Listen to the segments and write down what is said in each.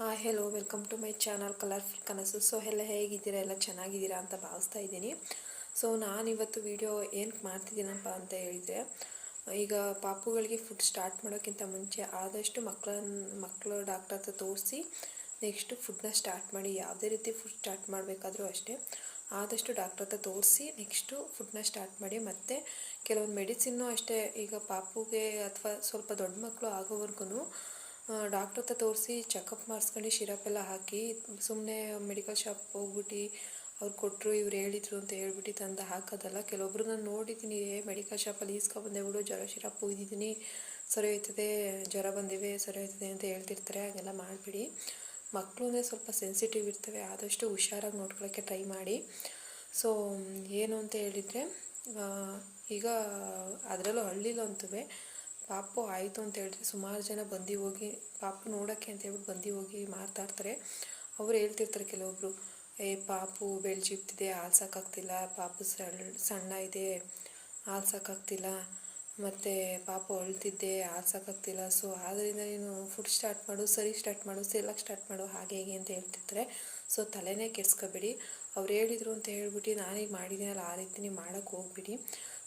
Hi hello welcome to my channel colourful ಕನಸು so ಎಲ್ಲ ಹೇಗಿದ್ದೀರಾ? ಎಲ್ಲ ಚೆನ್ನಾಗಿದ್ದೀರಾ ಅಂತ ಭಾವಿಸ್ತಾ ಇದ್ದೀನಿ. ಸೊ ನಾನಿವತ್ತು ವಿಡಿಯೋ ಏನಕ್ಕೆ ಮಾಡ್ತಿದ್ದೀನಪ್ಪ ಅಂತ ಹೇಳಿದರೆ, ಈಗ ಪಾಪುಗಳಿಗೆ ಫುಡ್ ಸ್ಟಾರ್ಟ್ ಮಾಡೋಕ್ಕಿಂತ ಮುಂಚೆ ಆದಷ್ಟು ಮಕ್ಕಳನ್ನ ಮಕ್ಕಳು ಡಾಕ್ಟರ್ ಹತ್ರ ತೋರಿಸಿ ನೆಕ್ಸ್ಟು ಫುಡ್ನ ಸ್ಟಾರ್ಟ್ ಮಾಡಿ, ಯಾವುದೇ ರೀತಿ ಫುಡ್ ಸ್ಟಾರ್ಟ್ ಮಾಡಬೇಕಾದ್ರೂ ಅಷ್ಟೇ, ಆದಷ್ಟು ಡಾಕ್ಟರ್ ಹತ್ರ ತೋರಿಸಿ ನೆಕ್ಸ್ಟು ಫುಡ್ನ ಸ್ಟಾರ್ಟ್ ಮಾಡಿ, ಮತ್ತು ಕೆಲವೊಂದು ಮೆಡಿಸಿನ್ನು ಅಷ್ಟೇ, ಈಗ ಪಾಪುಗೆ ಅಥವಾ ಸ್ವಲ್ಪ ದೊಡ್ಡ ಮಕ್ಕಳು ಆಗೋವರೆಗೂ ಡಾಕ್ಟ್ರ್ ಹತ್ರ ತೋರಿಸಿ ಚೆಕಪ್ ಮಾಡಿಸ್ಕೊಂಡು ಶಿರಪ್ ಎಲ್ಲ ಹಾಕಿ ಸುಮ್ಮನೆ ಮೆಡಿಕಲ್ ಶಾಪ್ ಹೋಗ್ಬಿಟ್ಟು ಅವ್ರು ಕೊಟ್ಟರು ಇವ್ರು ಹೇಳಿದ್ರು ಅಂತ ಹೇಳ್ಬಿಟ್ಟು ತಂದು ಹಾಕೋದಲ್ಲ. ಕೆಲವೊಬ್ರು ನಾನು ನೋಡಿದ್ದೀನಿ ಮೆಡಿಕಲ್ ಶಾಪಲ್ಲಿ ಈಸ್ಕೊಬಂದೆ ಬಿಡು, ಜ್ವರ, ಶಿರಪ್ ಹೋಗಿದ್ದೀನಿ ಸರಿ ಹೋಯ್ತದೆ, ಜ್ವರ ಬಂದಿವೆ, ಸರಿ ಹೋಯ್ತದೆ ಅಂತ ಹೇಳ್ತಿರ್ತಾರೆ, ಹಾಗೆಲ್ಲ ಮಾಡಿಬಿಡಿ. ಮಕ್ಕಳು ಅಂದರೆ ಸ್ವಲ್ಪ ಸೆನ್ಸಿಟಿವ್ ಇರ್ತವೆ, ಆದಷ್ಟು ಹುಷಾರಾಗಿ ನೋಡ್ಕೊಳ್ಳೋಕ್ಕೆ ಟ್ರೈ ಮಾಡಿ. ಸೊ ಏನು ಅಂತ ಹೇಳಿದರೆ ಈಗ ಅದರಲ್ಲೂ ಹಳ್ಳಿಲಂತೂ ಪಾಪು ಆಯಿತು ಅಂತ ಹೇಳಿದ್ರೆ ಸುಮಾರು ಜನ ಬಂದು ಹೋಗಿ, ಪಾಪು ನೋಡೋಕ್ಕೆ ಅಂತ ಹೇಳ್ಬಿಟ್ಟು ಬಂದು ಹೋಗಿ ಮಾತಾಡ್ತಾರೆ ಅವ್ರು ಹೇಳ್ತಿರ್ತಾರೆ ಕೆಲವೊಬ್ಬರು ಏ, ಪಾಪು ಬೆಳ್ಜಿಪ್ತಿದೆ, ಹಾಲು ಸಾಕಾಗ್ತಿಲ್ಲ, ಪಾಪು ಸಣ್ಣ ಸಣ್ಣ ಇದೆ, ಹಾಲು ಸಾಕಾಗ್ತಿಲ್ಲ, ಮತ್ತು ಪಾಪು ಅಳ್ತಿದ್ದೆ, ಹಾಲು ಸಾಕಾಗ್ತಿಲ್ಲ, ಸೊ ಆದ್ದರಿಂದ ನೀನು ಫುಡ್ ಸ್ಟಾರ್ಟ್ ಮಾಡು, ಸರಿ ಸ್ಟಾರ್ಟ್ ಮಾಡು ಸೇಲಕ್ಕೆ ಸ್ಟಾರ್ಟ್ ಮಾಡು, ಹಾಗೆ, ಹೇಗೆ ಅಂತ ಹೇಳ್ತಿರ್ತಾರೆ. ಸೊ ತಲೆನೇ ಕೆಡ್ಸ್ಕೊಬೇಡಿ. ಅವ್ರು ಹೇಳಿದರು ಅಂತ ಹೇಳ್ಬಿಟ್ಟು, ನಾನೀಗ ಮಾಡಿದ್ದೀನಲ್ಲ ಆ ರೀತಿ ನೀವು ಮಾಡೋಕ್ಕೆ ಹೋಗ್ಬಿಡಿ.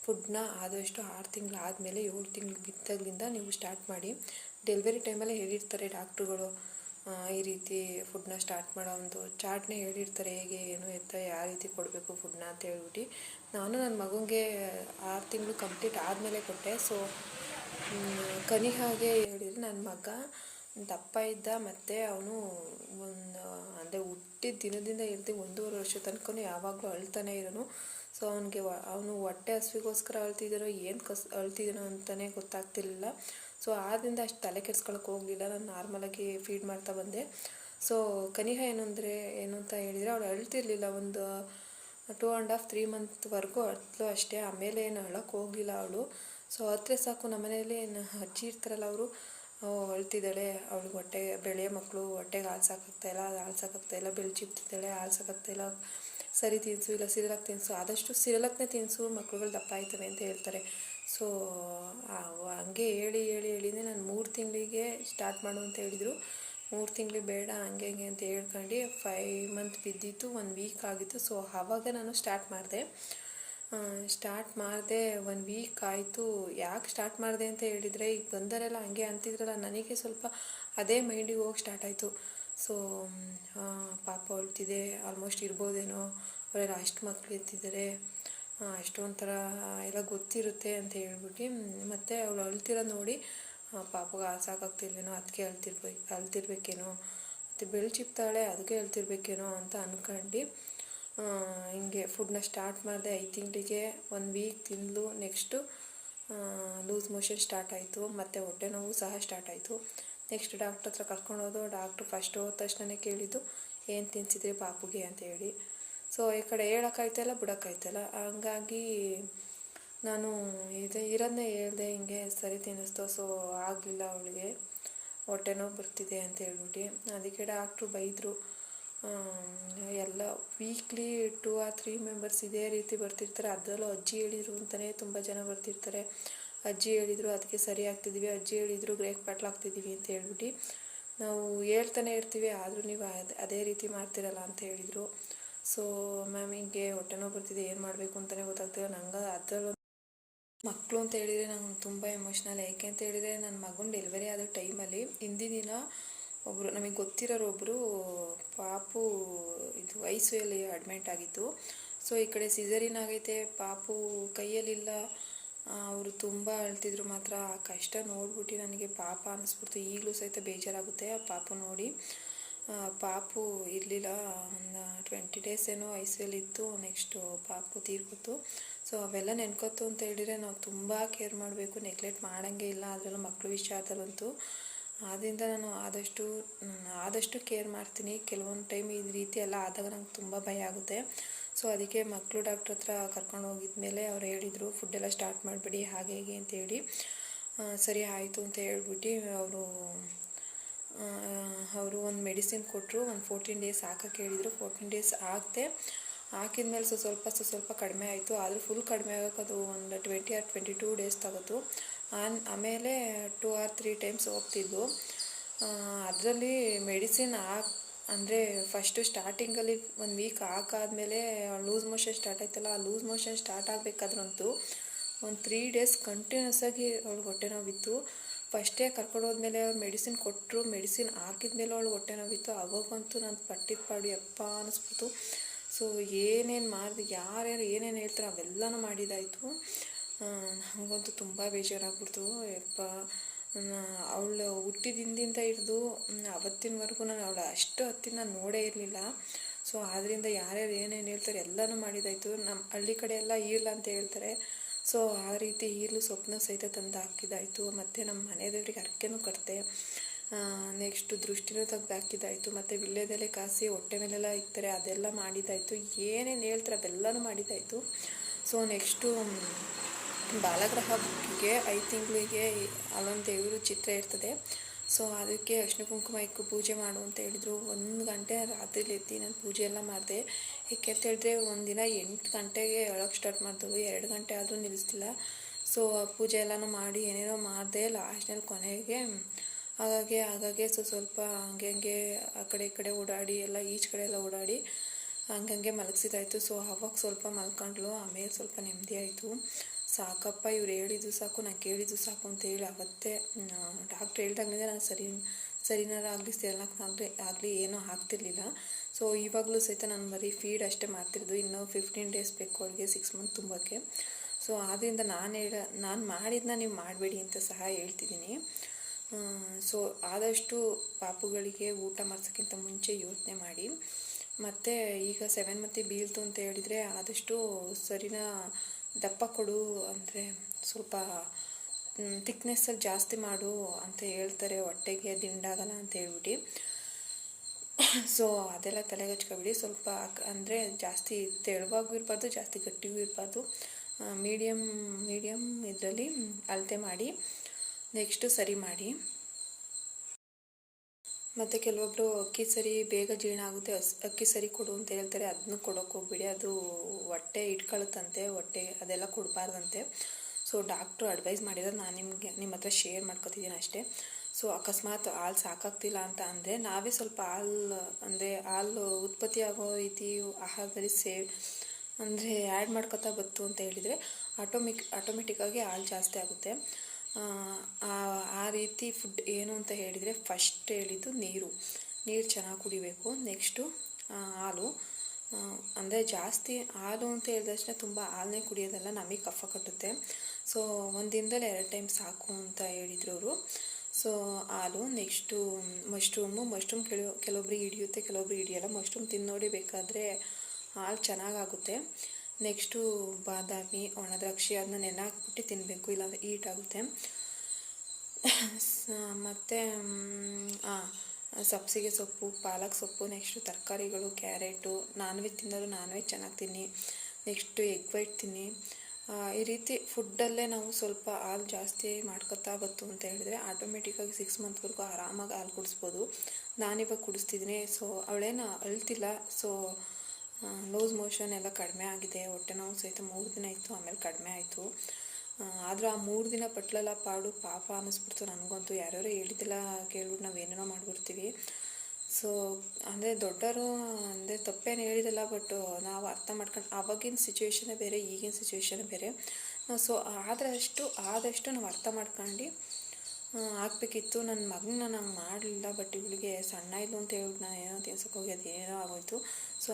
ಫುಡ್ನ ಆದಷ್ಟು ಆರು ತಿಂಗಳು ಆದಮೇಲೆ ಏಳು ತಿಂಗಳು ಬಿದ್ದಾಗಲಿಂದ ನೀವು ಸ್ಟಾರ್ಟ್ ಮಾಡಿ ಡೆಲಿವರಿ ಟೈಮಲ್ಲೇ ಹೇಳಿರ್ತಾರೆ ಡಾಕ್ಟ್ರುಗಳು ಈ ರೀತಿ ಫುಡ್ನ ಸ್ಟಾರ್ಟ್ ಮಾಡೋ ಒಂದು ಚಾಟ್ನೇ ಹೇಳಿರ್ತಾರೆ ಹೇಗೆ, ಏನು ಎತ್ತ ಯಾವ ರೀತಿ ಕೊಡಬೇಕು ಫುಡ್ನ ಅಂತ ಹೇಳ್ಬಿಟ್ಟು. ನಾನು ನನ್ನ ಮಗುಗೆ ಆರು ತಿಂಗಳು ಕಂಪ್ಲೀಟ್ ಆದಮೇಲೆ ಕೊಟ್ಟೆ. ಸೊ ಕನಿ ಹಾಗೆ ಹೇಳಿದರೆ ನನ್ನ ಮಗ ದಪ್ಪ ಇದ್ದ ಮತ್ತು ಅವನು ಒಂದು, ಅಂದರೆ ಹುಟ್ಟಿದ ದಿನದಿಂದ ಹಿಡ್ದು ಒಂದೂವರೆ ವರ್ಷ ತನಕ ಯಾವಾಗಲೂ ಅಳ್ತಾನೆ ಇರೋನು. ಸೊ ಅವನಿಗೆ ಅವನು ಹೊಟ್ಟೆ ಹಸಿವಿಗೋಸ್ಕರ ಅಳ್ತಿದ್ದಾರೋ ಏನು ಕಸ್ ಅಳ್ತಿದ್ದಾನೋ ಅಂತಲೇ ಗೊತ್ತಾಗ್ತಿರ್ಲಿಲ್ಲ. ಸೊ ಆದ್ದರಿಂದ ಅಷ್ಟು ತಲೆ ಕೆಡ್ಸ್ಕೊಳಕ್ಕೆ ಹೋಗಲಿಲ್ಲ. ನಾನು ನಾರ್ಮಲಾಗಿ ಫೀಡ್ ಮಾಡ್ತಾ ಬಂದೆ. ಸೊ ಕನಿಹ ಏನು ಏನು ಅಂತ ಹೇಳಿದರೆ, ಅವಳು ಅಳ್ತಿರ್ಲಿಲ್ಲ. ಒಂದು ಟೂ ಆ್ಯಂಡ್ ಹಾಫ್ ತ್ರೀ ಮಂತ್ವರೆಗೂ ಅಳ್ತಲು ಅಷ್ಟೇ. ಆಮೇಲೆ ಏನು ಅಳಕ್ಕೆ ಹೋಗಲಿಲ್ಲ ಅವಳು. ಸೊ ಹತ್ತಿರ ಸಾಕು ನಮ್ಮ ಮನೆಯಲ್ಲಿ ಏನು ಅಜ್ಜಿ ಇರ್ತಾರಲ್ಲ ಅವರು ಅಳ್ತಿದ್ದಾಳೆ. ಅವಳಿಗೆ ಹೊಟ್ಟೆ ಬೆಳೆಯ ಮಕ್ಕಳು ಹೊಟ್ಟೆಗೆ ಹಾಲು ಸಾಕಾಗ್ತಾಯಿಲ್ಲ ಹಾಲು ಸಾಕಾಗ್ತಾಯಿಲ್ಲ ಬೆಳ್ಚಿಪ್ತಿದ್ದಾಳೆ ಹಾಲು ಸರಿ ತಿನ್ನಿಸು ಇಲ್ಲ ಸಿರಲಕ್ ತಿನ್ನಿಸು ಆದಷ್ಟು ಸಿರಲಕ್ನೇ ತಿನ್ನಿಸು ಮಕ್ಳುಗಳು ದಪ್ಪ ಆಯ್ತವೆ ಅಂತ ಹೇಳ್ತಾರೆ. ಸೊ ಹಂಗೆ ಹೇಳಿ ಹೇಳಿ, ಹೇಳಿನೇ ನಾನು ಮೂರು ತಿಂಗಳಿಗೆ ಸ್ಟಾರ್ಟ್ ಮಾಡು ಅಂತ ಹೇಳಿದರು. ಮೂರು ತಿಂಗಳು ಬೇಡ, ಹಂಗೆ ಹಂಗೆ ಅಂತ ಹೇಳ್ಕೊಂಡು ಫೈವ್ ಮಂತ್ ಬಿದ್ದಿತ್ತು ಒನ್ ವೀಕ್ ಆಗಿತ್ತು. ಸೊ ಆವಾಗ ನಾನು ಸ್ಟಾರ್ಟ್ ಮಾಡಿದೆ. ಸ್ಟಾರ್ಟ್ ಮಾಡಿದೆ ಒನ್ ವೀಕ್ ಆಯಿತು. ಯಾಕೆ ಸ್ಟಾರ್ಟ್ ಮಾಡಿದೆ ಅಂತ ಹೇಳಿದರೆ, ಈಗ ಬಂದರೆಲ್ಲ ಹಂಗೆ ಅಂತಿದ್ರಲ್ಲ, ನನಗೆ ಸ್ವಲ್ಪ ಅದೇ ಮೈಂಡಿಗೆ ಹೋಗಿ ಸ್ಟಾರ್ಟ್ ಆಯಿತು. ಸೊ ಪಾಪ ಅಳ್ತಿದೆ ಆಲ್ಮೋಸ್ಟ್ ಇರ್ಬೋದೇನೋ, ಅವರೆಲ್ಲ ಅಷ್ಟು ಮಕ್ಳು ಎತ್ತಿದ್ದಾರೆ ಅಷ್ಟೊಂಥರ ಎಲ್ಲ ಗೊತ್ತಿರುತ್ತೆ ಅಂತ ಹೇಳ್ಬಿಟ್ಟು ಮತ್ತು ಅವಳು ಅಳ್ತಿರೋದು ನೋಡಿ ಪಾಪಗೆ ಸಾಕಾಗ್ತಿಲ್ವೇನೋ ಅದಕ್ಕೆ ಅಳ್ತಿರ್ಬೇಕು ಅಳ್ತಿರ್ಬೇಕೇನೋ, ಮತ್ತು ಬೆಳ್ಚಿಪ್ತಾಳೆ ಅದಕ್ಕೆ ಅಳ್ತಿರ್ಬೇಕೇನೋ ಅಂತ ಅಂದ್ಕೊಂಡು ಹಿಂಗೆ ಫುಡ್ನ ಸ್ಟಾರ್ಟ್ ಮಾಡಿದೆ ಐದು ತಿಂಗಳಿಗೆ ಒನ್ ವೀಕ್ ತಿಂದಲು ನೆಕ್ಸ್ಟು ಲೂಸ್ ಮೋಷನ್ ಸ್ಟಾರ್ಟ್ ಆಯಿತು, ಮತ್ತು ಹೊಟ್ಟೆ ನೋವು ಸಹ ಸ್ಟಾರ್ಟ್ ಆಯಿತು. ನೆಕ್ಸ್ಟ್ ಡಾಕ್ಟ್ರ್ ಹತ್ರ ಕರ್ಕೊಂಡು ಹೋದು ಡಾಕ್ಟ್ರು ಫಸ್ಟ್ ಹೋದ ತಕ್ಷಣನೇ ಕೇಳಿದ್ದು, ಏನು ತಿನ್ಸಿದ್ರಿ ಪಾಪುಗೆ ಅಂತ ಹೇಳಿ. ಸೊ ಈ ಕಡೆ ಹೇಳೋಕ್ಕಾಯ್ತಲ್ಲ ಬಿಡೋಕ್ಕಾಯ್ತಲ್ಲ ಹಂಗಾಗಿ ನಾನು ಇದು ಇರೋದನ್ನೇ ಹೇಳಿದೆ, ಹಿಂಗೆ ಸರಿ ತಿನ್ನಿಸ್ತೋ ಸೊ ಆಗಲಿಲ್ಲ ಅವಳಿಗೆ. ಹೊಟ್ಟೆ ನೋವು ಬರ್ತಿದೆ ಅಂತ ಹೇಳ್ಬಿಟ್ಟು. ಅದಕ್ಕೆ ಡಾಕ್ಟ್ರು ಬೈದರು. ಎಲ್ಲ weekly two or three members ಇದೇ ರೀತಿ ಬರ್ತಿರ್ತಾರೆ. ಅದರಲ್ಲೂ ಅಜ್ಜಿ ಹೇಳಿದ್ರು ಅಂತಲೇ ತುಂಬ ಜನ ಬರ್ತಿರ್ತಾರೆ. ಅಜ್ಜಿ ಹೇಳಿದರು, ಅದಕ್ಕೆ ಸರಿ ಆಗ್ತಿದ್ದೀವಿ ಅಜ್ಜಿ ಹೇಳಿದರು, ಗ್ರೇಕ್ ಬಾಟ್ಲ್ ಆಗ್ತಿದ್ದೀವಿ ಅಂತ ಹೇಳ್ಬಿಟ್ಟು ನಾವು ಹೇಳ್ತಾನೆ ಇರ್ತೀವಿ, ಆದರೂ ನೀವು ಅದೇ ರೀತಿ ಮಾಡ್ತಿರಲ್ಲ ಅಂತ ಹೇಳಿದರು. ಸೊ ಮ್ಯಾಮ್ ಹಿಂಗೆ ಹೊಟ್ಟೆ ನೋವು ಬರ್ತಿದೆ, ಏನು ಮಾಡಬೇಕು ಅಂತಲೇ ಗೊತ್ತಾಗ್ತಿಲ್ಲ. ನಂಗೆ ಅದರಲ್ಲೂ ಮಕ್ಕಳು ಅಂತ ಹೇಳಿದರೆ ನಂಗೆ ತುಂಬ ಎಮೋಷ್ನಲ್ ಯಾಕೆ ಅಂತ ಹೇಳಿದರೆ ನನ್ನ ಮಗನ ಡೆಲಿವರಿ ಆದ ಟೈಮಲ್ಲಿ ಹಿಂದಿನ ದಿನ ಒಬ್ಬರು ನಮಗೆ ಗೊತ್ತಿರೋರು ಒಬ್ಬರು ಪಾಪು ಇದು ಐ ಸಿ ಅಡ್ಮಿಟ್ ಆಗಿತ್ತು ಸೊ ಈ ಕಡೆ ಸಿಸರಿನ್ ಆಗೈತೆ, ಪಾಪು ಕೈಯಲ್ಲಿಲ್ಲ ಅವರು ತುಂಬ ಅಳ್ತಿದ್ರು ಮಾತ್ರ, ಆ ಕಷ್ಟ ನೋಡ್ಬಿಟ್ಟು ನನಗೆ ಪಾಪ ಅನ್ನಿಸ್ಬಿಡ್ತು ಈಗಲೂ ಸಹಿತ ಬೇಜಾರಾಗುತ್ತೆ ಆ ಪಾಪ ನೋಡಿ. ಪಾಪು ಇರಲಿಲ್ಲ, ಒಂದು ಟ್ವೆಂಟಿ ಡೇಸ್ ಏನೋ ಇತ್ತು ನೆಕ್ಸ್ಟು ಪಾಪು ತೀರ್ಕೊತು ಸೊ ಅವೆಲ್ಲ ನೆನ್ಕೊತು ಅಂತ ಹೇಳಿದರೆ ನಾವು ತುಂಬ ಕೇರ್ ಮಾಡಬೇಕು ನೆಗ್ಲೆಕ್ಟ್ ಮಾಡೋಂಗೆ ಇಲ್ಲ, ಅದರಲ್ಲೂ ಮಕ್ಕಳು ವಿಚಾರದಲ್ಲಂತೂ ಆದ್ದರಿಂದ ನಾನು ಆದಷ್ಟು ಆದಷ್ಟು ಕೇರ್ ಮಾಡ್ತೀನಿ. ಕೆಲವೊಂದು ಟೈಮ್ ಈ ರೀತಿ ಎಲ್ಲ ಆದಾಗ ನಂಗೆ ತುಂಬ ಭಯ ಆಗುತ್ತೆ. ಸೊ ಅದಕ್ಕೆ ಮಕ್ಕಳು ಡಾಕ್ಟ್ರ್ ಹತ್ರ ಕರ್ಕೊಂಡು ಹೋಗಿದ ಮೇಲೆ ಅವ್ರು ಹೇಳಿದರು ಫುಡ್ಡೆಲ್ಲ ಸ್ಟಾರ್ಟ್ ಮಾಡಿಬಿಡಿ, ಹಾಗೆ, ಹೇಗೆ ಅಂತೇಳಿ ಸರಿ ಆಯಿತು ಅಂತ ಹೇಳ್ಬಿಟ್ಟು ಅವರು ಅವರು ಒಂದು ಮೆಡಿಸಿನ್ ಕೊಟ್ಟರು ಒಂದು ಫೋರ್ಟೀನ್ ಡೇಸ್ ಹಾಕಕ್ಕೆ ಹೇಳಿದರು. ಫೋರ್ಟೀನ್ ಡೇಸ್ ಹಾಕಿದೆ ಹಾಕಿದ ಮೇಲೆ ಸ್ವಲ್ಪ ಸೊ ಸ್ವಲ್ಪ ಕಡಿಮೆ ಆಯಿತು. ಆದರೂ ಫುಲ್ ಕಡಿಮೆ ಆಗೋಕೆ ಅದು ಒಂದು twenty or twenty two days ತಗೋತು. ಆನ್, ಆಮೇಲೆ ಟೂ ಆರ್ ತ್ರೀ ಟೈಮ್ಸ್ ಹೋಗ್ತಿದ್ವು. ಅದರಲ್ಲಿ ಮೆಡಿಸಿನ್ ಹಾಕ್ ಅಂದರೆ ಫಸ್ಟು ಸ್ಟಾರ್ಟಿಂಗಲ್ಲಿ ಒಂದು ವೀಕ್ ಹಾಕಾದ್ಮೇಲೆ ಲೂಸ್ ಮೋಷನ್ ಸ್ಟಾರ್ಟ್ ಆಯ್ತಲ್ಲ, ಆ ಲೂಸ್ ಮೋಷನ್ ಸ್ಟಾರ್ಟ್ ಆಗಬೇಕಾದ್ರಂತೂ ಒಂದು ತ್ರೀ ಡೇಸ್ ಕಂಟಿನ್ಯೂಸ್ ಆಗಿ ಅವಳು ಹೊಟ್ಟೆ ನೋವಿತ್ತು. ಫಸ್ಟೇ ಕರ್ಕೊಂಡು ಹೋದ್ಮೇಲೆ ಅವ್ರು ಮೆಡಿಸಿನ್ ಕೊಟ್ಟರು ಮೆಡಿಸಿನ್ ಹಾಕಿದ್ಮೇಲೆ ಅವಳು ಹೊಟ್ಟೆ ನೋವಿತ್ತು. ಅವಾಗಂತೂ ನಾನು ಪಟ್ಟಿದ ಪಾಡು ಯಪ್ಪ ಅನ್ನಿಸ್ಬಿಡ್ತು ಸೊ ಏನೇನು ಮಾಡಿದೆ, ಯಾರ್ಯಾರು ಏನೇನು ಹೇಳ್ತಾರೆ ಅವೆಲ್ಲನೂ ಮಾಡಿದಾಯಿತು. ನನಗಂತೂ ತುಂಬ ಬೇಜಾರಾಗ್ಬಿಡ್ತು. ಯಪ್ಪ ಅವಳು ಹುಟ್ಟಿದ ಹಿಂದಿಂದ ಹಿಡಿದು ಅವತ್ತಿನವರೆಗೂ ನಾನು ಅವಳು ಅಷ್ಟು ಹತ್ತಿನ ನೋಡೇ ಇರಲಿಲ್ಲ. ಸೊ ಆದ್ದರಿಂದ ಯಾರ್ಯಾರು ಏನೇನು ಹೇಳ್ತಾರೆ ಎಲ್ಲನೂ ಮಾಡಿದಾಯಿತು. ನಮ್ಮ ಹಳ್ಳಿ ಕಡೆ ಎಲ್ಲ ಈರ್ಲ ಅಂತ ಹೇಳ್ತಾರೆ. ಸೊ ಆ ರೀತಿ ಈರ್ಲು ಸ್ವಪ್ನ ಸಹಿತ ತಂದು ಹಾಕಿದಾಯಿತು. ಮತ್ತು ನಮ್ಮ ಮನೆ ಹರಕೆನೂ ಅರ್ಕೆನೂ ಕಟ್ತೆ ನೆಕ್ಸ್ಟು ದೃಷ್ಟಿನೂ ತೆಗ್ದು ಹಾಕಿದಾಯಿತು. ಮತ್ತು ವಿಳ್ಯದೆಲೆ ಕಾಸಿ ಹೊಟ್ಟೆ ಮೇಲೆಲ್ಲ ಇಕ್ತಾರೆ. ಅದೆಲ್ಲ ಮಾಡಿದಾಯಿತು. ಏನೇನು ಹೇಳ್ತಾರೆ ಅದೆಲ್ಲನೂ ಮಾಡಿದಾಯಿತು. ಸೊ ನೆಕ್ಸ್ಟು ಬಾಲಗ್ರಹ ಬುಕ್ಕಿಗೆ ಐದು ತಿಂಗಳಿಗೆ ಅಲ್ಲೊಂದು ದೇವರು ಚಿತ್ರ ಇರ್ತದೆ. ಸೊ ಅದಕ್ಕೆ ಅರ್ಶಿನ ಕುಂಕುಮ ಇಕ್ಕು ಪೂಜೆ ಮಾಡು ಅಂತ ಹೇಳಿದರು. ಒಂದು ಗಂಟೆ ರಾತ್ರಿಲಿ ಎದ್ದು ನಾನು ಪೂಜೆ ಎಲ್ಲ ಮಾಡಿದೆ. ಏಕೆ ಅಂತ ಹೇಳಿದ್ರೆ ಒಂದಿನ ಎಂಟು ಗಂಟೆಗೆ ಹೇಳೋಕ್ಕೆ ಸ್ಟಾರ್ಟ್ ಮಾಡಿದ್ರು ಎರಡು ಗಂಟೆ ಆದರೂ ನಿಲ್ಲಿಸ್ತಿಲ್ಲ ಸೊ ಪೂಜೆ ಎಲ್ಲನೂ ಮಾಡಿ ಏನೇನೋ ಮಾಡಿದೆ. ಲಾಸ್ಟ್ನಲ್ಲಿ ಕೊನೆಗೆ ಹಾಗಾಗಿ ಹಾಗಾಗಿ ಸೊ ಸ್ವಲ್ಪ ಹಂಗೆ ಹಂಗೆ ಆ ಕಡೆ ಈ ಕಡೆ ಓಡಾಡಿ ಎಲ್ಲ ಈಚೆ ಕಡೆ ಎಲ್ಲ ಓಡಾಡಿ ಹಂಗಂಗೆ ಮಲಗಿಸಿದಾಯ್ತು ಸೊ ಅವಾಗ ಸ್ವಲ್ಪ ಮಲ್ಕೊಂಡ್ಲು ಆಮೇಲೆ ಸ್ವಲ್ಪ ನೆಮ್ಮದಿ ಆಯಿತು. ಸಾಕಪ್ಪ, ಇವ್ರು ಹೇಳಿದ್ದು ಸಾಕು, ನಾನು ಕೇಳಿದ್ದು ಸಾಕು ಅಂತ ಹೇಳಿ ಅವತ್ತೇ ಡಾಕ್ಟ್ರ್ ಹೇಳ್ದಂಗೆ ನಾನು ಸರಿ ಸರಿನಾರ ಆಗಲಿ ಆಗಲಿ ಆಗಲಿ ಏನೂ ಆಗ್ತಿರ್ಲಿಲ್ಲ. ಸೊ ಇವಾಗಲೂ ಸಹಿತ ನಾನು ಬರೀ ಫೀಡ್ ಅಷ್ಟೇ ಮಾಡ್ತಿರೋದು. ಇನ್ನೂ ಫಿಫ್ಟೀನ್ ಡೇಸ್ ಬೇಕು ಅವ್ರಿಗೆ ಸಿಕ್ಸ್ ಮಂತ್ ತುಂಬಕ್ಕೆ. ಸೊ ಆದ್ದರಿಂದ ನಾನು ಹೇಳ, ನಾನು ಮಾಡಿದ್ದನ್ನ ನೀವು ಮಾಡಬೇಡಿ ಅಂತ ಸಹ ಹೇಳ್ತಿದ್ದೀನಿ. ಸೊ ಆದಷ್ಟು ಪಾಪುಗಳಿಗೆ ಊಟ ಮಾಡ್ಸೋಕ್ಕಿಂತ ಮುಂಚೆ ಯೋಚನೆ ಮಾಡಿ. ಮತ್ತು ಈಗ ಸೆವೆನ್ ಮಂತಿ ಬೀಳ್ತು ಅಂತ ಹೇಳಿದರೆ ಆದಷ್ಟು ಸರಿನ ದಪ್ಪ ಕೊಡು ಅಂದರೆ ಸ್ವಲ್ಪ ತಿಕ್ನೆಸ್ಸಲ್ಲಿ ಜಾಸ್ತಿ ಮಾಡು ಅಂತ ಹೇಳ್ತಾರೆ, ಹೊಟ್ಟೆಗೆ ದಿಂಡಾಗಲ್ಲ ಅಂತ ಹೇಳ್ಬಿಟ್ಟು. ಸೊ ಅದೆಲ್ಲ ತಲೆಗೆ ಹಚ್ಕೊಬಿಡಿ ಸ್ವಲ್ಪ ಅಂದರೆ ಜಾಸ್ತಿ ತೆಳುವಾಗೂ ಇರಬಾರ್ದು, ಜಾಸ್ತಿ ಗಟ್ಟಿಗೂ ಇರಬಾರ್ದು. ಮೀಡಿಯಮ್ ಮೀಡಿಯಮ್ ಇದರಲ್ಲಿ ಅಳತೆ ಮಾಡಿ ನೆಕ್ಸ್ಟು ಸರಿ ಮಾಡಿ. ಮತ್ತು ಕೆಲವೊಬ್ಬರು ಅಕ್ಕಿ ಸರಿ ಬೇಗ ಜೀರ್ಣ ಆಗುತ್ತೆ ಅಕ್ಕಿ ಸರಿ ಕೊಡು ಅಂತ ಹೇಳ್ತಾರೆ ಅದನ್ನು ಕೊಡೋಕೆ ಹೋಗ್ಬಿಡಿ. ಅದು ಹೊಟ್ಟೆ ಇಟ್ಕೊಳ್ಳುತ್ತಂತೆ ಹೊಟ್ಟೆ ಅದೆಲ್ಲ ಕೊಡಬಾರ್ದಂತೆ. ಸೊ ಡಾಕ್ಟ್ರು ಅಡ್ವೈಸ್ ಮಾಡಿದ್ರೆ ನಾನು ನಿಮಗೆ ನಿಮ್ಮ ಹತ್ರ ಶೇರ್ ಮಾಡ್ಕೊತಿದ್ದೀನಿ ಅಷ್ಟೇ. ಸೊ ಅಕಸ್ಮಾತ್ ಹಾಲು ಸಾಕಾಗ್ತಿಲ್ಲ ಅಂತ ಅಂದರೆ ನಾವೇ ಸ್ವಲ್ಪ ಹಾಲು, ಅಂದರೆ ಹಾಲು ಉತ್ಪತ್ತಿ ಆಗೋ ರೀತಿ ಆಹಾರದಲ್ಲಿ ಸೇವ್, ಅಂದರೆ ಆ್ಯಡ್ ಮಾಡ್ಕೊತಾ ಬತ್ತು ಅಂತ ಹೇಳಿದರೆ ಆಟೋಮಿಕ್ ಆಟೋಮೆಟಿಕ್ಕಾಗಿ ಹಾಲು ಜಾಸ್ತಿ ಆಗುತ್ತೆ. ಆ ರೀತಿ ಫುಡ್ ಏನು ಅಂತ ಹೇಳಿದರೆ ಫಸ್ಟ್ ಹೇಳಿದ್ದು ನೀರು. ನೀರು ಚೆನ್ನಾಗಿ ಕುಡಿಬೇಕು. ನೆಕ್ಸ್ಟು ಹಾಲು. ಅಂದರೆ ಜಾಸ್ತಿ ಹಾಲು ಅಂತ ಹೇಳಿದಷ್ಟೇ ತುಂಬ ಹಾಲನ್ನೇ ಕುಡಿಯೋದಲ್ಲ, ನಮಗೆ ಕಫ ಕಟ್ಟುತ್ತೆ. ಸೊ ಒಂದು ದಿನದಲ್ಲಿ ಎರಡು ಟೈಮ್ ಸಾಕು ಅಂತ ಹೇಳಿದ್ರು ಅವರು. ಸೊ ಹಾಲು ನೆಕ್ಸ್ಟು ಮಶ್ರೂಮು ಮಶ್ರೂಮ್ ಕೆಲವು, ಕೆಲವೊಬ್ರಿಗೆ ಹಿಡಿಯುತ್ತೆ ಕೆಲವೊಬ್ರಿಗೆ ಹಿಡಿಯಲ್ಲ. ಮಶ್ರೂಮ್ ತಿನ್ನೋಡಿ ನೋಡಿ ಬೇಕಾದರೆ ಹಾಲು ಚೆನ್ನಾಗಾಗುತ್ತೆ ನೆಕ್ಸ್ಟು ಬಾದಾಮಿ, ಒಣದ್ರಾಕ್ಷಿ ಅದನ್ನ ನೆನೆ ಹಾಕ್ಬಿಟ್ಟು ತಿನ್ನಬೇಕು ಇಲ್ಲಾಂದರೆ ಆಗುತ್ತೆ. ಮತ್ತು ಸಬ್ಸಿಗೆ ಸೊಪ್ಪು, ಪಾಲಕ್ ಸೊಪ್ಪು, ನೆಕ್ಸ್ಟು ತರಕಾರಿಗಳು, ಕ್ಯಾರೆಟು, ನಾನ್ ವೆಜ್ ತಿನ್ನೋರು ನಾನ್ ವೆಜ್ ಚೆನ್ನಾಗಿ ತಿನ್ನಿ. ನೆಕ್ಸ್ಟು ಎಗ್ ವೈಟ್ ತಿನ್ನಿ. ಈ ರೀತಿ ಫುಡ್ಡಲ್ಲೇ ನಾವು ಸ್ವಲ್ಪ ಹಾಲು ಜಾಸ್ತಿ ಮಾಡ್ಕೊತಾ ಬತ್ತು ಅಂತ ಹೇಳಿದ್ರೆ ಆಟೋಮೆಟಿಕ್ಕಾಗಿ ಸಿಕ್ಸ್ ಮಂತ್ವರೆಗೂ ಆರಾಮಾಗಿ ಹಾಲು ಕುಡಿಸ್ಬೋದು. ನಾನಿವಾಗ ಕುಡಿಸ್ತಿದ್ದೀನಿ. ಸೊ, ಅವಳೇನು ಅಳ್ತಿಲ್ಲ. ಸೊ ಲೂಸ್ ಮೋಷನ್ ಎಲ್ಲ ಕಡಿಮೆ ಆಗಿದೆ. ಹೊಟ್ಟೆ ನೋವು ಸಹಿತ ಮೂರು ದಿನ ಇತ್ತು, ಆಮೇಲೆ ಕಡಿಮೆ ಆಯಿತು. ಆದರೂ ಆ ಮೂರು ದಿನ ಪಟ್ಲೆಲ್ಲ ಪಾಡು ಪಾಪ ಅನ್ನಿಸ್ಬಿಡ್ತು ನನಗಂತೂ. ಯಾರ್ಯಾರು ಹೇಳಿದ್ದೆಲ್ಲ, ಕೇಳ್ಬಿಟ್ಟು ನಾವು ಏನೇನೋ ಮಾಡಿಬಿಡ್ತೀವಿ. ಸೊ ಅಂದರೆ ದೊಡ್ಡವರು ಅಂದರೆ ತಪ್ಪೇನು ಹೇಳಿದಲ್ಲ ಬಟ್ ನಾವು ಅರ್ಥ ಮಾಡ್ಕೊಂಡು, ಆವಾಗಿನ ಸಿಚುವೇಶನೇ ಬೇರೆ, ಈಗಿನ ಸಿಚುವೇಶನೇ ಬೇರೆ. ಸೊ ಆದಷ್ಟು ಆದಷ್ಟು ನಾವು ಅರ್ಥ ಮಾಡ್ಕೊಂಡು ಆಗಬೇಕಿತ್ತು. ನನ್ನ ಮಗನ ನಂಗೆ ಮಾಡಲಿಲ್ಲ ಬಟ್ ಇವಳಿಗೆ ಸಣ್ಣ ಇದ್ಲು ಅಂತ ಹೇಳ್ಬಿಟ್ಟು ನಾನು ಏನೋ ತಿನ್ಸಕ್ಕೆ ಹೋಗಿ ಅದೇನೋ ಆಗೋಯ್ತು. ಸೊ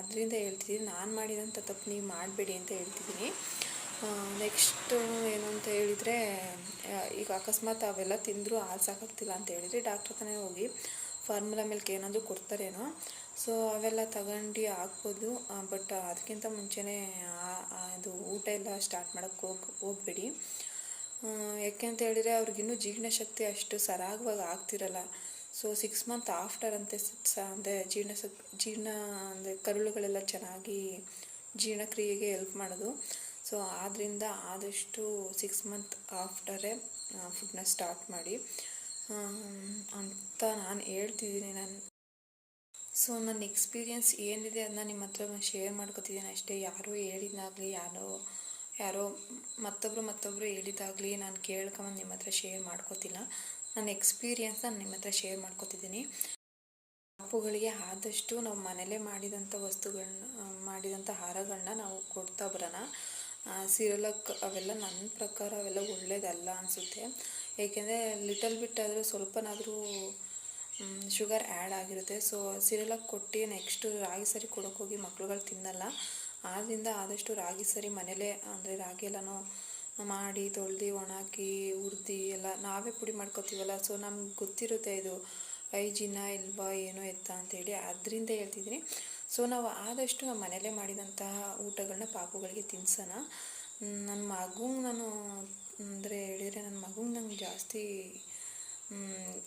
ಅದರಿಂದ ಹೇಳ್ತಿದ್ದೀನಿ ನಾನು ಮಾಡಿದಂಥ ತಪ್ಪು ನೀವು ಮಾಡಬೇಡಿ ಅಂತ ಹೇಳ್ತಿದ್ದೀನಿ ನೆಕ್ಸ್ಟ್ ಏನು ಅಂತ ಹೇಳಿದರೆ ಈಗ ಅಕಸ್ಮಾತ್ ಅವೆಲ್ಲ ತಿಂದರೂ ಹಾಲು ಸಾಕಾಗ್ತಿಲ್ಲ ಅಂತ ಹೇಳಿದರೆ ಡಾಕ್ಟ್ರ್ ಹತ್ರನೇ ಹೋಗಿ ಫಾರ್ಮುಲಾ ಮಿಲ್ಕ್ ಏನಾದರೂ ಕೊಡ್ತಾರೇನೋ, ಸೊ ಅವೆಲ್ಲ ತಗೊಂಡು ಹಾಕ್ಬೋದು. ಬಟ್ ಅದಕ್ಕಿಂತ ಮುಂಚೆನೇ ಅದು ಊಟ ಎಲ್ಲ ಸ್ಟಾರ್ಟ್ ಮಾಡೋಕ್ಕೆ ಹೋಗಿ, ಹೋಗ್ಬೇಡಿ. ಯಾಕೆ ಅಂತ ಹೇಳಿದರೆ ಅವ್ರಿಗಿನ್ನೂ ಜೀರ್ಣಶಕ್ತಿ ಅಷ್ಟು ಸರಾಗವಾಗಿ ಆಗ್ತಿರಲ್ಲ. ಸೊ ಸಿಕ್ಸ್ ಮಂತ್ ಆಫ್ಟರ್ ಅಂತೆ ಸ ಅಂದರೆ ಜೀರ್ಣ ಸಕ್, ಜೀರ್ಣ ಅಂದರೆ ಕರುಳುಗಳೆಲ್ಲ ಚೆನ್ನಾಗಿ ಜೀರ್ಣಕ್ರಿಯೆಗೆ ಹೆಲ್ಪ್ ಮಾಡೋದು. ಸೊ ಆದ್ದರಿಂದ ಆದಷ್ಟು ಸಿಕ್ಸ್ ಮಂತ್ ಆಫ್ಟರೇ ಫುಡ್ನ ಸ್ಟಾರ್ಟ್ ಮಾಡಿ. ಅಂತ ನಾನು ಹೇಳ್ತಿದ್ದೀನಿ ನಾನು. ಸೊ ನನ್ನ ಎಕ್ಸ್ಪೀರಿಯನ್ಸ್ ಏನಿದೆ ಅದನ್ನ ನಿಮ್ಮ ಹತ್ರ ಶೇರ್ ಮಾಡ್ಕೊತಿದ್ದೀನಿ ಅಷ್ಟೇ. ಯಾರೋ ಹೇಳಿದ್ದಾಗಲಿ, ಯಾರೋ ಯಾರೋ ಮತ್ತೊಬ್ಬರು ಮತ್ತೊಬ್ಬರು ಹೇಳಿದಾಗಲಿ ನಾನು ಕೇಳ್ಕೊಂಬಂದು ನಿಮ್ಮ ಹತ್ರ ಶೇರ್ ಮಾಡ್ಕೋತಿಲ್ಲ. ನನ್ನ ಎಕ್ಸ್ಪೀರಿಯನ್ಸ್ನ ನಿಮ್ಮ ಹತ್ರ ಶೇರ್ ಮಾಡ್ಕೋತಿದ್ದೀನಿ. ಹಬ್ಬಗಳಿಗೆ ಆದಷ್ಟು ನಾವು ಮನೇಲೇ ಮಾಡಿದಂಥ ವಸ್ತುಗಳನ್ನ, ಮಾಡಿದಂಥ ಹಾರಗಳನ್ನ ನಾವು ಕೊಡ್ತಾ ಬರೋಣ. ಸಿರಲಕ್ ಅವೆಲ್ಲ ನನ್ನ ಪ್ರಕಾರ ಅವೆಲ್ಲ ಒಳ್ಳೇದಲ್ಲ ಅನಿಸುತ್ತೆ. ಏಕೆಂದರೆ ಲಿಟಲ್ ಬಿಟ್ ಆದರೂ ಸ್ವಲ್ಪನಾದರೂ ಶುಗರ್ ಆ್ಯಡ್ ಆಗಿರುತ್ತೆ. ಸೊ ಸಿರಲಕ್ ಕೊಟ್ಟು ನೆಕ್ಸ್ಟು ರಾಗಿ ಸರಿ ಕೊಡೋಕ್ಕೋಗಿ ಮಕ್ಳುಗಳು ತಿನ್ನಲ್ಲ. ಆದ್ದರಿಂದ ಆದಷ್ಟು ರಾಗಿ ಸರಿ ಮನೇಲೇ, ಅಂದರೆ ರಾಗಿ ಎಲ್ಲನೂ ಮಾಡಿ, ತೊಳ್ದು, ಒಣಾಕಿ, ಹುರ್ದು ಎಲ್ಲ ನಾವೇ ಪುಡಿ ಮಾಡ್ಕೊತೀವಲ್ಲ. ಸೊ ನಮ್ಗೆ ಗೊತ್ತಿರುತ್ತೆ ಇದು ಹೈಜಿನ ಇಲ್ವಾ ಏನೋ ಎತ್ತ ಅಂತೇಳಿ. ಅದರಿಂದ ಹೇಳ್ತಿದ್ದೀನಿ. ಸೊ ನಾವು ಆದಷ್ಟು ನಮ್ಮ ಮನೇಲೇ ಮಾಡಿದಂತಹ ಊಟಗಳನ್ನ ಪಾಪುಗಳಿಗೆ ತಿನ್ಸೋಣ. ನನ್ನ ಮಗು ನಾನು ಅಂದರೆ ಹೇಳಿದರೆ ನನ್ನ ಮಗು ನಂಗೆ ಜಾಸ್ತಿ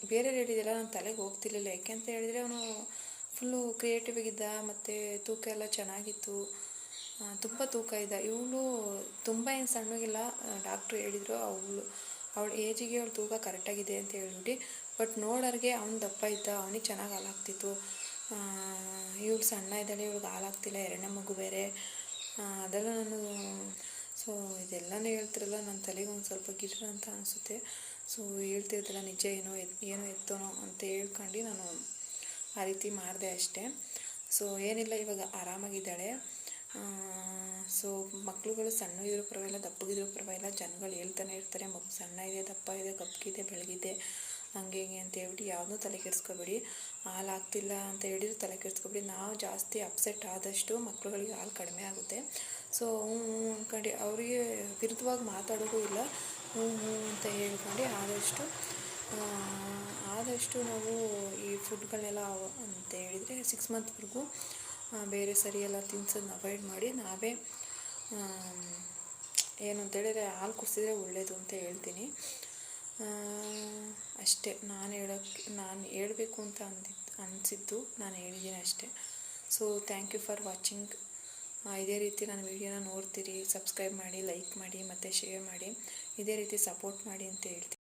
ಬೇರೆ ಹೇಳಿದೆಲ್ಲ ನನ್ನ ತಲೆಗೆ ಹೋಗ್ತಿರ್ಲಿಲ್ಲ. ಯಾಕೆ ಅಂತ ಹೇಳಿದರೆ ಅವನು ಫುಲ್ಲು ಕ್ರಿಯೇಟಿವ್ ಆಗಿದ್ದ, ಮತ್ತು ತೂಕ ಎಲ್ಲ ಚೆನ್ನಾಗಿತ್ತು. ತುಂಬ ತೂಕ ಇದೆ. ಇವಳು ತುಂಬ ಏನು ಸಣ್ಣಗಿಲ್ಲ ಡಾಕ್ಟ್ರು ಹೇಳಿದರು ಅವಳು, ಅವಳ ಏಜಿಗೆ ಅವಳು ತೂಕ ಕರೆಕ್ಟಾಗಿದೆ ಅಂತ ಹೇಳ್ಬಿಟ್ಟು ಬಟ್ ನೋಡೋರಿಗೆ ಅವ್ನು ದಪ್ಪ ಇದ್ದ, ಅವನಿಗೆ ಚೆನ್ನಾಗಿ ಹಾಲಾಗ್ತಿತ್ತು. ಇವಳು ಸಣ್ಣ ಇದ್ದಾಳೆ, ಇವಳಿಗೆ ಹಾಲಾಗ್ತಿಲ್ಲ, ಎರಡನೇ ಮಗು ಬೇರೆ. ಅದೆಲ್ಲ ನಾನು ಸೊ ಇದೆಲ್ಲನೂ ಹೇಳ್ತಿರಲ್ಲ ನನ್ನ ತಲೆಗೆ ಒಂದು ಸ್ವಲ್ಪ ಗಿರ್ರ ಅಂತ ಅನಿಸುತ್ತೆ. ಸೊ ಹೇಳ್ತಿರ್ತಲ್ಲ ನಿಜ ಏನೋ ಎತ್, ಏನೋ ಎತ್ತೋನೋ ಅಂತ ಹೇಳ್ಕೊಂಡು ನಾನು ಆ ರೀತಿ ಮಾಡಿದೆ ಅಷ್ಟೇ. ಸೊ ಏನಿಲ್ಲ, ಇವಾಗ ಆರಾಮಾಗಿದ್ದಾಳೆ. ಸೊ ಮಕ್ಕಳುಗಳು ಸಣ್ಣ ಇದ್ರೂ ಪರವಾಗಿಲ್ಲ, ದಪ್ಪಗಿದ್ರು ಪರವಾಗಿಲ್ಲ, ಜನಗಳು ಹೇಳ್ತಾನೆ ಇರ್ತಾರೆ, ಮಗು ಸಣ್ಣ ಇದೆ, ದಪ್ಪ ಇದೆ ಕಪ್ಪಗಿದೆ ಬೆಳಗಿದೆ ಹಂಗೆ ಹಿಂಗೆ ಅಂತ ಹೇಳ್ಬಿಟ್ಟು ಯಾವುದೂ ತಲೆ ಕೆಡಿಸ್ಕೊಬೇಡಿ. ಹಾಲು ಆಗ್ತಿಲ್ಲ ಅಂತ ಹೇಳಿದ್ರು ತಲೆ ಕೆಡಿಸ್ಕೊಬೇಡಿ. ನಾವು ಜಾಸ್ತಿ ಅಪ್ಸೆಟ್ ಆದಷ್ಟು ಮಕ್ಳುಗಳಿಗೆ ಹಾಲು ಕಡಿಮೆ ಆಗುತ್ತೆ. ಸೊ ಅಂದ್ಕೊಂಡು ಅವರಿಗೆ ವಿರುದ್ಧವಾಗಿ ಮಾತಾಡೋದು ಇಲ್ಲ. ಹ್ಞೂ ಹ್ಞೂ ಅಂತ ಹೇಳ್ಕೊಂಡು, ಆದಷ್ಟು ಆದಷ್ಟು ನಾವು ಈ ಫುಡ್ಗಳನ್ನೆಲ್ಲ ಅಂತ ಹೇಳಿದರೆ ಸಿಕ್ಸ್ ಮಂತ್ವರೆಗೂ ಬೇರೆ ಸರಿಯೆಲ್ಲ ತಿನ್ಸೋದನ್ನ ಅವಾಯ್ಡ್ ಮಾಡಿ ನಾವೇ ಏನು ಅಂತ ಹೇಳಿದರೆ ಹಾಲು ಕುಡಿಸಿದ್ರೆ ಒಳ್ಳೆಯದು ಅಂತ ಹೇಳ್ತೀನಿ. ಅಷ್ಟೇ ನಾನು ಹೇಳೋಕ್ಕೆ ನಾನು ಹೇಳಬೇಕು ಅಂತ ಅಂದಿದ್ದು ಅನಿಸಿದ್ದು ನಾನು ಹೇಳಿದ್ದೀನಿ ಅಷ್ಟೇ. So thank you for watching ಇದೇ ರೀತಿ ನನ್ನ ವೀಡಿಯೋನ ನೋಡ್ತೀರಿ ಸಬ್ಸ್ಕ್ರೈಬ್ ಮಾಡಿ ಲೈಕ್ ಮಾಡಿ, ಮತ್ತು ಶೇರ್ ಮಾಡಿ, ಇದೇ ರೀತಿ ಸಪೋರ್ಟ್ ಮಾಡಿ ಅಂತ ಹೇಳ್ತೀನಿ.